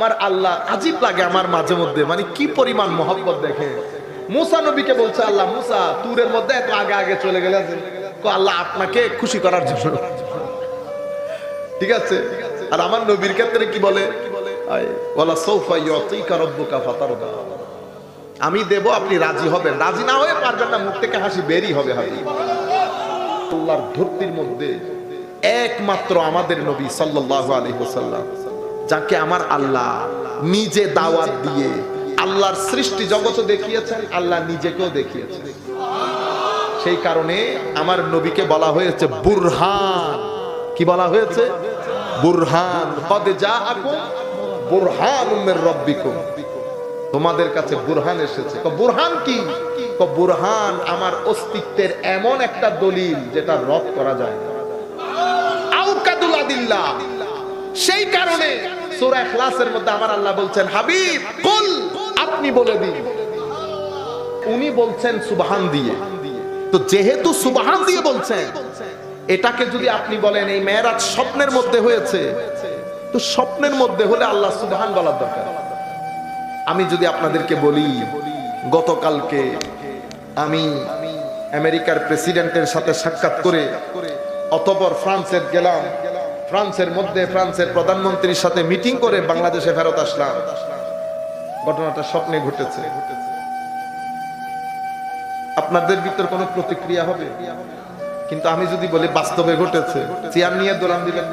আমার আল্লাহ আজীব লাগে আমার মাঝে মধ্যে। মানে কি পরিমাণ মহব্বত দেখে। মুসা নবীকে বলছে, আল্লাহ মুসা, তুরের মধ্যে এত আগে আগে চলে গেলে আল্লাহ আপনাকে খুশি করার জন্য। ঠিক আছে? আর আমার নবীর ক্ষেত্রে কি বলে। আমি দেব, আপনি রাজি হবেন। রাজি না হয়ে পারবেন না, মুখ থেকে হাসি বেরই হবে আল্লাহর ধরতির মধ্যে একমাত্র আমাদের নবী সাল্লাল্লাহু আলাইহি ওয়াসাল্লাম। যাকে আমার আল্লাহ নিজে দাওয়াত দিয়ে আল্লাহর সৃষ্টি জগৎ দেখিয়েছেন, আল্লাহ নিজেকেও দেখিয়েছেন। সেই কারণে আমার নবীকে বলা হয়েছে বুরহান। কি বলা হয়েছে? বুরহান। কদ জাআকুম বুরহানুম মির রাব্বিকুম। তোমাদের কাছে বুরহান এসেছে। বুরহান কি? বুরহান আমার অস্তিত্বের এমন একটা দলিল যেটা রদ করা যায় আউকাদুল আদিল্লাহ। সেই কারণে সূরা ইখলাসের মধ্যে আমার আল্লাহ বলছেন, হাবিব, কুল, আপনি বলে দিন। উনি বলছেন, সুবহান দিয়ে। তো যেহেতু সুবহান দিয়ে বলছেন, এটাকে যদি আপনি বলেন, এই মেয়েরাজ স্বপ্নের মধ্যে হয়েছে, তো স্বপ্নের মধ্যে হলে আল্লাহ সুবহান বলার দরকার। আমি যদি আপনাদেরকে বলি, গতকালকে আমি আমেরিকার প্রেসিডেন্টের সাথে সাক্ষাৎ করে, অতপর ফ্রান্সের গেলাম ফ্রান্সের মধ্যে ফ্রান্সের প্রধানমন্ত্রীর সাথে মিটিং করে বাংলাদেশে ফেরত আসলাম। ঘটনাটা স্বপ্নে ঘটেছে। আপনাদের ভিতর কোনো প্রতিক্রিয়া হবে? কিন্তু আমি যদি বলি, বাস্তবে ঘটেছে। চেয়ার নিয়ে দোলান দিবেন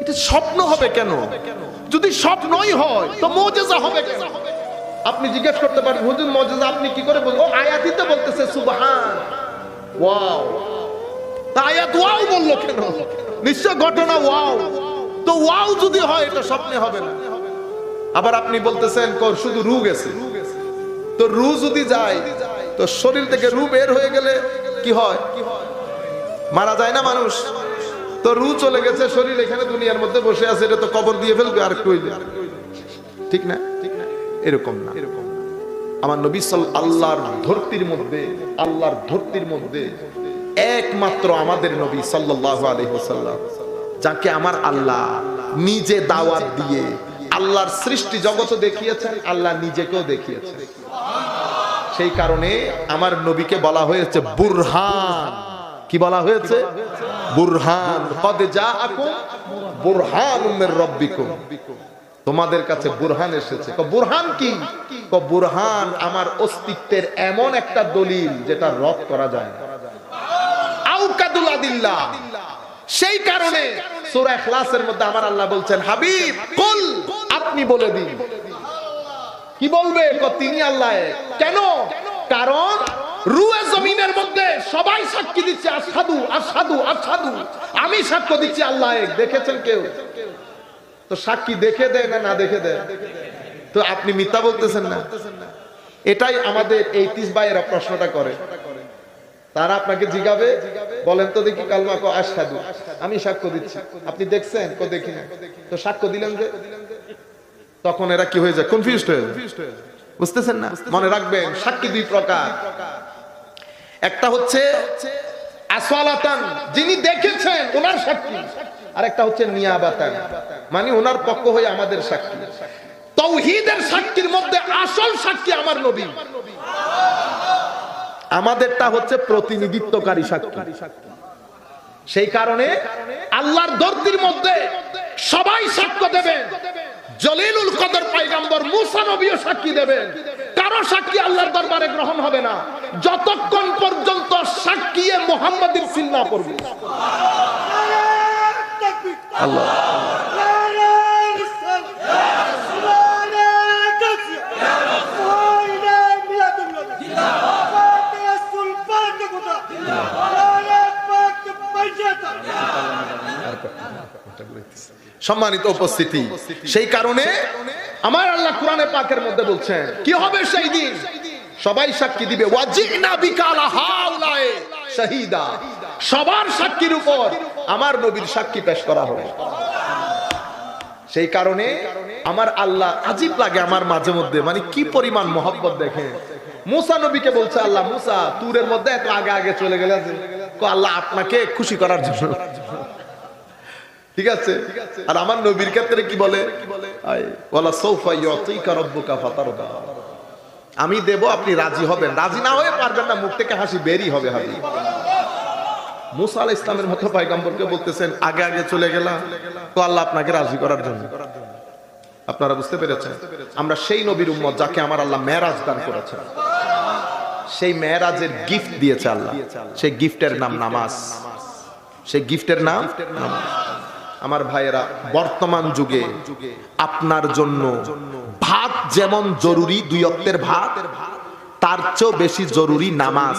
এটা স্বপ্ন হবে কেন? যদি স্বপ্নই হয়, তো মজেজা হবে কেন? আপনি জিজ্ঞেস করতে পারেন, হুজুর, মজেজা আপনি কি করে বলব আয়াতিতে বলতেছে, সুবহান। ওয়াও। নিশ্চয় ঘটনা ওয়াও। তো ওয়াও যদি হয়, এটা স্বপ্নে হবে না। আবার আপনি বলতেছেন শুধু রু গেছে। তো রু যদি যায়, তো শরীর থেকে রু বের হয়ে গেলে কি হয়? মারা যায় না মানুষ? তো রু চলে গেছে, শরীর এখানে দুনিয়ার মধ্যে বসে আছে, এটা তো কবর দিয়ে ফেলবে, আর কই ঠিক না। ঠিক না? এরকম না। এরকম। আমার নবী সাল, আল্লাহর ধরতির মধ্যে, আল্লাহর ধরতির মধ্যে একমাত্র আমাদের নবী সাল্লাল্লাহু আলাইহি ওয়াসাল্লাম, যাকে আমার আল্লাহ নিজে দাওয়াত দিয়ে আল্লাহর সৃষ্টি জগৎ দেখিয়েছেন, আল্লাহ নিজেকেও দেখিয়েছেন। সেই কারণে আমার নবীকে বলা হয়েছে বুরহান। কি বলা হয়েছে? বুরহান। কদ জাআকুম বুরহানুম মির রাব্বিকুম। তোমাদের কাছে বুরহান এসেছে। বুরহান ক, বুরহান আমার অস্তিত্বের এমন একটা দলিল যেটা রদ করা যায় না। সেই কারণে মধ্যে আমার আল্লাহ বলছেন, হাবিব, কুল, আপনি বলে দিন। কি বলবে? তিনি আল্লাহ কেন? কারণ আমি সাক্ষ্য দিচ্ছি আল্লাহ দেখেছেন কেউ? সাক্ষী দেখে না না দেখে তো আপনি মিথ্যা বলতেছেন না। এটাই আমাদের এই তিস ভাইয়েরা প্রশ্নটা করে। তারা আপনাকে জিগাবে, বলেন তো দেখি কালমা কো আসাদু আমি সাক্ষ্য দিচ্ছি। আপনি দেখছেন? কো দেখি না। তো সাক্ষ্য দিলেন যে তখন এরা কি হয়ে যায়? কনফিউজড হয়ে যায়। বুঝতেছেন না? মনে রাখবেন সাক্ষী দুই প্রকার। একটা হচ্ছে আসওয়ালাতান, যিনি দেখেছেন ওনার সাক্ষী। আর একটা হচ্ছে নিয়াবাতান মানে ওনার পক্ষ হয়ে আমাদের সাক্ষী। তৌহিদের সাক্ষীর মধ্যে আসল সাক্ষী আমার নবী। আমাদেরটা হচ্ছে প্রতিনিধিত্বকারী সাক্ষী। সেই কারণে আল্লাহর দর্দির মধ্যে সবাই সাক্ষ্য দেবেন। জলিলুল কদর পাইগাম্বর মুসা নবীও সাক্ষী দেবেন। কারও সাক্ষী আল্লাহর দরবারে গ্রহণ হবে না। যতক্ষণ পর্যন্ত সাক্ষী মোহাম্মদের সিল না পড়বে। আল্লাহ। সম্মানিত উপস্থিতি, সেই কারণে আমার আল্লাহ কোরআনে পাকের মধ্যে বলছেন, কি হবে সেই দিন? সবাই সাক্ষী দিবে শাহিদা। সবার সাক্ষীর উপর আমার নবীর সাক্ষী পেশ করা হবে। সেই কারণে আমার আল্লাহ আজীব লাগে আমার মাঝে মধ্যে মানে কি পরিমাণ মহব্বত দেখে মুসা নবীকে বলছে, আল্লাহ মুসা, তুরের মধ্যে এত আগে আগে চলে গেলে আল্লাহ আপনাকে খুশি করার জন্য। ঠিক আছে? আর আমার নবীর ক্ষেত্রে কি বলে? আমি দেব, আপনি রাজি হবেন। রাজি না হয়ে পারবেন না, মুখ থেকে হাসি বেরি হবে হাবি মুসা আলাইহিস ইসলামের মতো পয়গম্বরকে বলতেছেন, আগে আগে চলে গেলাম। তো আল্লাহ আপনাকে রাজি করার জন্য। আপনারা বুঝতে পেরেছেন? আমরা সেই নবীর উম্মত যাকে আমার আল্লাহ মেরাজ দান করেছেন। সেই মেরাজের গিফট দিয়েছে আল্লাহ। সেই গিফটের নাম নামাজ। সেই গিফটের নাম নামাজ। আমার ভাইয়েরা, বর্তমান যুগে আপনার জন্য ভাত যেমন জরুরি, দুই অক্টের ভাত, তার চেয়েও বেশি জরুরি নামাজ।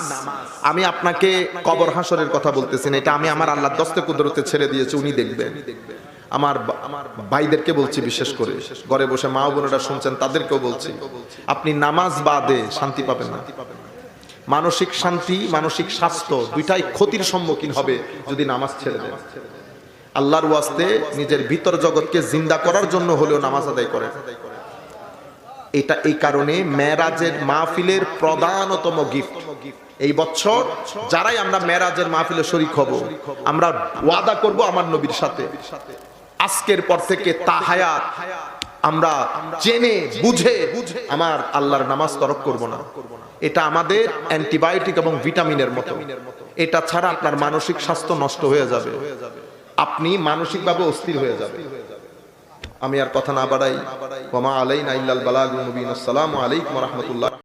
আমি আপনাকে কবর হাসরের কথা বলতেছি না, এটা আমি আমার আল্লাহ দস্তে কুদরতে ছেড়ে দিয়েছি, উনি দেখবেন। আমার আমার ভাইদেরকে বলছি বিশেষ করে, ঘরে বসে মা বোনেরা শুনছেন, তাদেরকেও বলছি, আপনি নামাজ বাদে শান্তি পাবেন না। মানসিক শান্তি, মানসিক স্বাস্থ্য দুইটাই ক্ষতির সম্মুখীন হবে যদি নামাজ ছেড়ে দেন। আল্লাহর ওয়াস্তে নিজের ভিতর জগৎকে জিন্দা করার জন্য হলেও নামাজ আদায় করে। এটা এই কারণে মেরাজের মাহফিলের প্রধানতম গিফট এই বছর যারাই আমরা মেরাজের মাহফিলে শরিক হব, আমরা ওয়াদা করব আমার নবীর সাথে। আজকের পর থেকে তাহায়াত আমরা জেনে, বুঝে আমার আল্লাহর নামাজ তরক করব না। এটা আমাদের অ্যান্টিবায়োটিক এবং ভিটামিনের মতো। এটা ছাড়া আপনার মানসিক স্বাস্থ্য নষ্ট হয়ে যাবে। আপনি মানসিকভাবে অস্থির হয়ে যাবে। আমি আর কথা না বাড়াই। ওমা আলাইনা ইল্লাল বালাগুল মুবিন। আসসালামু আলাইকুম রাহমাতুল্লাহ।